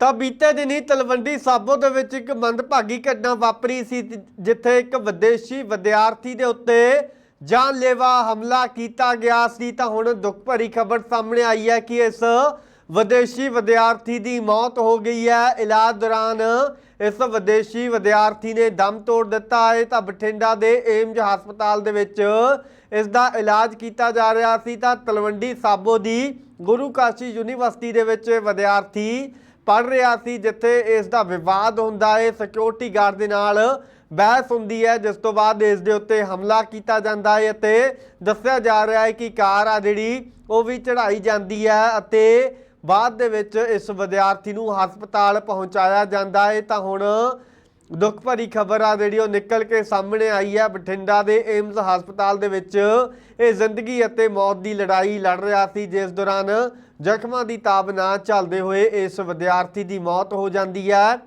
ਤਾਂ ਬੀਤੇ ਦਿਨੀ ਤਲਵੰਡੀ ਸਾਬੋ ਦੇ ਵਿੱਚ ਇੱਕ ਮੰਦਭਾਗੀ ਘਟਨਾ ਵਾਪਰੀ ਸੀ ਜਿੱਥੇ ਇੱਕ ਵਿਦੇਸ਼ੀ ਵਿਦਿਆਰਥੀ ਦੇ ਉੱਤੇ ਜਾਨਲੇਵਾ ਹਮਲਾ ਕੀਤਾ ਗਿਆ ਸੀ। ਤਾਂ ਹੁਣ ਦੁੱਖ ਭਰੀ ਖਬਰ ਸਾਹਮਣੇ ਆਈ ਹੈ ਕਿ ਇਸ ਵਿਦੇਸ਼ੀ ਵਿਦਿਆਰਥੀ ਦੀ ਮੌਤ ਹੋ ਗਈ ਹੈ। ਇਲਾਜ ਦੌਰਾਨ ਇਸ ਵਿਦੇਸ਼ੀ ਵਿਦਿਆਰਥੀ ਨੇ ਦਮ ਤੋੜ ਦਿੱਤਾ ਹੈ। ਤਾਂ ਬਠਿੰਡਾ ਦੇ ਏਮਜ ਹਸਪਤਾਲ ਦੇ ਵਿੱਚ ਇਸ ਦਾ ਇਲਾਜ ਕੀਤਾ ਜਾ ਰਿਹਾ ਸੀ। ਤਾਂ ਤਲਵੰਡੀ ਸਾਬੋ ਦੀ ਗੁਰੂ ਕਾਸ਼ੀ ਯੂਨੀਵਰਸਿਟੀ ਦੇ ਵਿੱਚ ਵਿਦਿਆਰਥੀ ਪੜ ਰਿਹਾ ਸੀ ਜਿੱਥੇ ਇਸ ਦਾ ਵਿਵਾਦ ਹੁੰਦਾ ਹੈ ਸਿਕਿਉਰਿਟੀ ਗਾਰਡ ਦੇ ਨਾਲ ਬਹਿਸ ਹੁੰਦੀ ਹੈ, ਜਿਸ ਤੋਂ ਬਾਅਦ ਇਸ ਦੇ ਉੱਤੇ ਹਮਲਾ ਕੀਤਾ ਜਾਂਦਾ ਹੈ ਅਤੇ ਦੱਸਿਆ ਜਾ ਰਿਹਾ ਹੈ ਕਿ ਕਾਰ ਆ ਜਿਹੜੀ, ਉਹ ਵੀ ਚੜਾਈ ਜਾਂਦੀ ਹੈ ਅਤੇ ਬਾਅਦ ਦੇ ਵਿੱਚ ਇਸ ਵਿਦਿਆਰਥੀ ਨੂੰ ਹਸਪਤਾਲ ਪਹੁੰਚਾਇਆ ਜਾਂਦਾ ਹੈ। ਤਾਂ ਹੁਣ ਦੁੱਖ ਭਰੀ ਖਬਰ ਆ ਜਿਹੜੀ, ਉਹ ਨਿਕਲ ਕੇ ਸਾਹਮਣੇ ਆਈ ਹੈ ਬਠਿੰਡਾ ਦੇ ਏਮਜ਼ ਹਸਪਤਾਲ ਦੇ ਵਿੱਚ। ਇਹ ਜ਼ਿੰਦਗੀ ਅਤੇ ਮੌਤ ਦੀ ਲੜਾਈ ਲੜ ਰਿਹਾ ਸੀ, ਜਿਸ ਦੌਰਾਨ ਜ਼ਖਮਾਂ ਦੀ ਤਾਬ ਨਾ ਚੱਲਦੇ ਹੋਏ ਇਸ ਵਿਦਿਆਰਥੀ ਦੀ ਮੌਤ ਹੋ ਜਾਂਦੀ ਹੈ।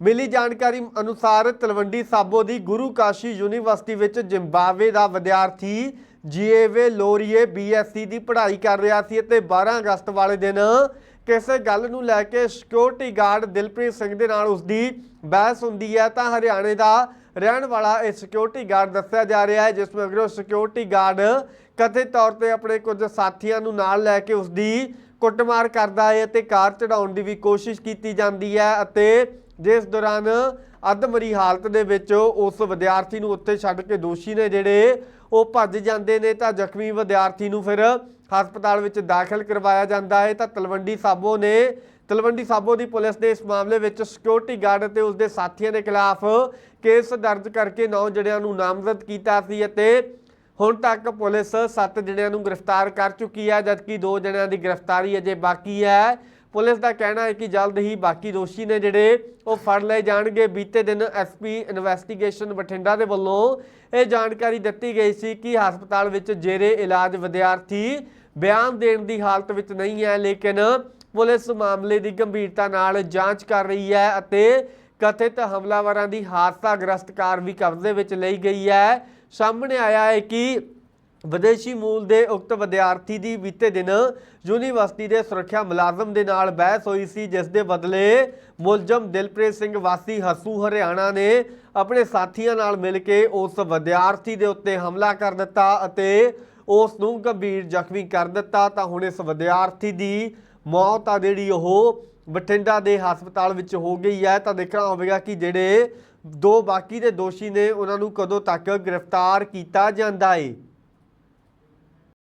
ਮਿਲੀ ਜਾਣਕਾਰੀ ਅਨੁਸਾਰ ਤਲਵੰਡੀ ਸਾਬੋ ਦੀ ਗੁਰੂ ਕਾਸ਼ੀ ਯੂਨੀਵਰਸਿਟੀ ਵਿੱਚ ਜ਼ਿੰਬਾਬਵੇ ਦਾ ਵਿਦਿਆਰਥੀ ਜੀਏਵੇ ਲੋਰੀਏ ਬੀਐਸਸੀ ਦੀ ਪੜ੍ਹਾਈ ਕਰ ਰਿਹਾ ਸੀ ਅਤੇ 12 ਅਗਸਤ ਵਾਲੇ ਦਿਨ ਕਿਸੇ ਗੱਲ ਨੂੰ ਲੈ ਕੇ ਸਿਕਿਉਰਿਟੀ ਗਾਰਡ ਦਿਲਪ੍ਰੀਤ ਸਿੰਘ ਦੇ ਨਾਲ ਉਸਦੀ ਬਹਿਸ ਹੁੰਦੀ ਹੈ, ਤਾਂ ਹਰਿਆਣੇ ਦਾ ਰਹਿਣ ਵਾਲਾ ਇਹ ਸਿਕਿਉਰਿਟੀ ਗਾਰਡ ਦੱਸਿਆ ਜਾ ਰਿਹਾ ਹੈ, ਜਿਸ ਮਗਰੋਂ ਸਿਕਿਉਰਿਟੀ ਗਾਰਡ ਕਥਿਤ ਤੌਰ ਤੇ ਆਪਣੇ ਕੁਝ ਸਾਥੀਆਂ ਨੂੰ ਨਾਲ ਲੈ ਕੇ ਉਸਦੀ ਕੁੱਟਮਾਰ ਕਰਦਾ ਹੈ ਅਤੇ ਕਾਰ ਚੜਾਉਣ ਦੀ ਵੀ ਕੋਸ਼ਿਸ਼ ਕੀਤੀ ਜਾਂਦੀ ਹੈ ਅਤੇ ਜਿਸ ਦੌਰਾਨ ਅਧਮਰੀ ਹਾਲਤ ਦੇ ਵਿੱਚ ਉਸ ਵਿਦਿਆਰਥੀ ਨੂੰ ਉੱਥੇ ਛੱਡ ਕੇ ਦੋਸ਼ੀ ਨੇ ਜਿਹੜੇ ਉਹ ਭੱਜ ਜਾਂਦੇ ਨੇ, ਤਾਂ ਜ਼ਖਮੀ ਵਿਦਿਆਰਥੀ ਨੂੰ ਫਿਰ ਹਸਪਤਾਲ ਵਿੱਚ ਦਾਖਲ ਕਰਵਾਇਆ ਜਾਂਦਾ ਹੈ ਤਾਂ ਤਲਵੰਡੀ ਸਾਬੋ ਨੇ, ਤਲਵੰਡੀ ਸਾਬੋ ਦੀ ਪੁਲਿਸ ਨੇ ਇਸ ਮਾਮਲੇ ਵਿੱਚ ਸਿਕਿਉਰਿਟੀ ਗਾਰਡ ਅਤੇ ਉਸ ਦੇ ਸਾਥੀਆਂ ਦੇ ਖਿਲਾਫ ਕੇਸ ਦਰਜ ਕਰਕੇ ਨੌ ਜਣਿਆਂ ਨੂੰ ਨਾਮਜ਼ਦ ਕੀਤਾ ਸੀ ਅਤੇ ਹੁਣ ਤੱਕ ਪੁਲਿਸ 7 ਜਣਿਆਂ ਨੂੰ ਗ੍ਰਿਫਤਾਰ ਕਰ ਚੁੱਕੀ ਹੈ, ਜਦਕਿ 2 ਜਣਿਆਂ ਦੀ ਗ੍ਰਿਫਤਾਰੀ ਅਜੇ ਬਾਕੀ ਹੈ। ਪੁਲਿਸ ਦਾ ਕਹਿਣਾ ਹੈ ਕਿ ਜਲਦ ਹੀ ਬਾਕੀ ਦੋਸ਼ੀ ਨੇ ਜਿਹੜੇ ਉਹ ਫੜ ਲਏ ਜਾਣਗੇ। ਬੀਤੇ ਦਿਨ ਐਸਪੀ ਇਨਵੈਸਟੀਗੇਸ਼ਨ ਬਠਿੰਡਾ ਦੇ ਵੱਲੋਂ ਇਹ ਜਾਣਕਾਰੀ ਦਿੱਤੀ ਗਈ ਸੀ ਕਿ ਹਸਪਤਾਲ ਵਿੱਚ ਜੇਰੇ ਇਲਾਜ ਵਿਦਿਆਰਥੀ ਬਿਆਨ ਦੇਣ ਦੀ ਹਾਲਤ ਵਿੱਚ ਨਹੀਂ ਹੈ, ਲੇਕਿਨ ਪੁਲਿਸ ਮਾਮਲੇ ਦੀ ਗੰਭੀਰਤਾ ਨਾਲ ਜਾਂਚ ਕਰ ਰਹੀ ਹੈ ਅਤੇ ਕਥਿਤ ਹਮਲਾਵਰਾਂ ਦੀ ਹਾਦਸਾਗ੍ਰਸਤ ਕਾਰ ਵੀ ਕਬਜ਼ੇ ਵਿੱਚ ਲਈ ਗਈ ਹੈ। ਸਾਹਮਣੇ ਆਇਆ ਹੈ ਕਿ ਵਿਦੇਸ਼ੀ ਮੂਲ ਦੇ ਉਕਤ ਵਿਦਿਆਰਥੀ ਦੀ ਬੀਤੇ ਦਿਨ ਯੂਨੀਵਰਸਿਟੀ ਦੇ ਸੁਰੱਖਿਆ ਮੁਲਾਜ਼ਮ ਦੇ ਨਾਲ ਬਹਿਸ ਹੋਈ ਸੀ, ਜਿਸ ਦੇ ਬਦਲੇ ਮੁਲਜ਼ਮ ਦਿਲਪ੍ਰੀਤ ਸਿੰਘ ਵਾਸੀ ਹਸੂ ਹਰਿਆਣਾ ਨੇ ਆਪਣੇ ਸਾਥੀਆਂ ਨਾਲ ਮਿਲ ਕੇ ਉਸ ਵਿਦਿਆਰਥੀ ਦੇ ਉੱਤੇ ਹਮਲਾ ਕਰ ਦਿੱਤਾ ਅਤੇ ਉਸ ਨੂੰ ਗੰਭੀਰ ਜ਼ਖਮੀ ਕਰ ਦਿੱਤਾ। ਤਾਂ ਹੁਣ ਇਸ ਵਿਦਿਆਰਥੀ ਦੀ ਮੌਤ ਆ ਜਿਹੜੀ ਉਹ ਬਠਿੰਡਾ ਦੇ ਹਸਪਤਾਲ ਵਿੱਚ ਹੋ ਗਈ ਹੈ। ਤਾਂ ਦੇਖਣਾ ਹੋਵੇਗਾ ਕਿ ਜਿਹੜੇ ਦੋ ਬਾਕੀ ਦੇ ਦੋਸ਼ੀ ਨੇ, ਉਹਨਾਂ ਨੂੰ ਕਦੋਂ ਤੱਕ ਗ੍ਰਿਫਤਾਰ ਕੀਤਾ ਜਾਂਦਾ ਹੈ